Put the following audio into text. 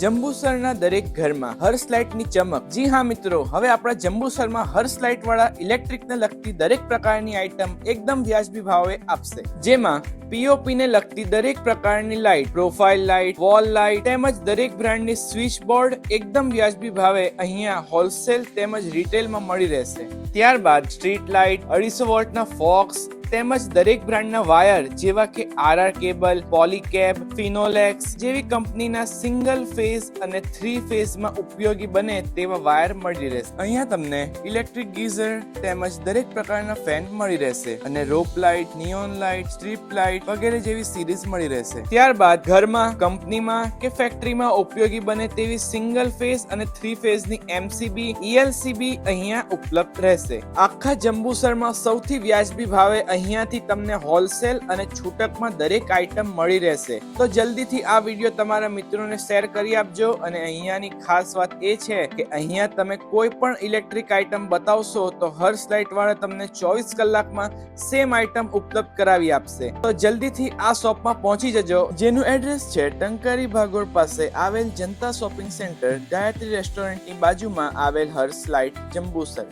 જંબુસરના દરેક ઘરમાં હર્ષ લાઇટની ચમક. જી હા મિત્રો, હવે આપણા જંબુસરમાં હર્ષ લાઇટ વાળા ઇલેક્ટ્રિકને લગતી દરેક પ્રકારની આઇટમ એકદમ વ્યાજબી ભાવે આપશે. જેમાં પીઓપી ને લગતી દરેક પ્રકારની light profile light wall light તેમજ દરેક બ્રાન્ડની સ્વિચ બોર્ડ એકદમ વ્યાજબી ભાવે અહીંયા હોલસેલ તેમજ રિટેલમાં મળી રહેશે. ત્યારબાદ સ્ટ્રીટ લાઇટ અઢીસો વોલ્ટના ફોક્સ તેમજ દરેક બ્રાન્ડના વાયર જેવા કે આરઆર કેબલ પોલીકેબ ફિનોલેક્સ જેવી કંપનીના સિંગલ ફેઝ અને થ્રી ફેઝમાં ઉપયોગી બને તેવા વાયર મળી રહેશે. અહીંયા તમને ઇલેક્ટ્રિક ગીઝર તેમજ દરેક પ્રકારના ફેન મળી રહેશે અને rope light neon light strip light વગેરે જેવી સિરીઝ મળી રહેશે. ત્યારબાદ ઘરમાં, કંપનીમાં કે ફેક્ટરીમાં ઉપયોગી બને તેવી સિંગલ ફેઝ અને થ્રી ફેઝની એમસીબી ઈએલસીબી અહીંયા ઉપલબ્ધ રહેશે. આખા જંબુસરમાં સૌથી વ્યાજબી ભાવે અહીંયાથી તમને હોલસેલ અને છૂટકમાં દરેક આઇટમ મળી રહેશે. તો જલ્દીથી આ વીડિયો તમારા મિત્રોને શેર કરી આપજો અને અહીંયાની ખાસ વાત એ છે કે અહીંયા તમે કોઈ પણ ઇલેક્ટ્રિક આઇટમ બતાવશો તો હર્ષ લાઇટ વાળા તમને ચોવીસ કલાકમાં સેમ આઇટમ ઉપલબ્ધ કરાવી આપશે. તો જલ્દીથી આ શોપમાં પહોંચી જજો, જેનું એડ્રેસ છે ટંકારી ભાગોળ પાસે આવેલ જનતા શોપિંગ સેન્ટર, ગાયત્રી રેસ્ટોરન્ટની બાજુમાં આવેલ હર્ષ લાઇટ, જંબુસર.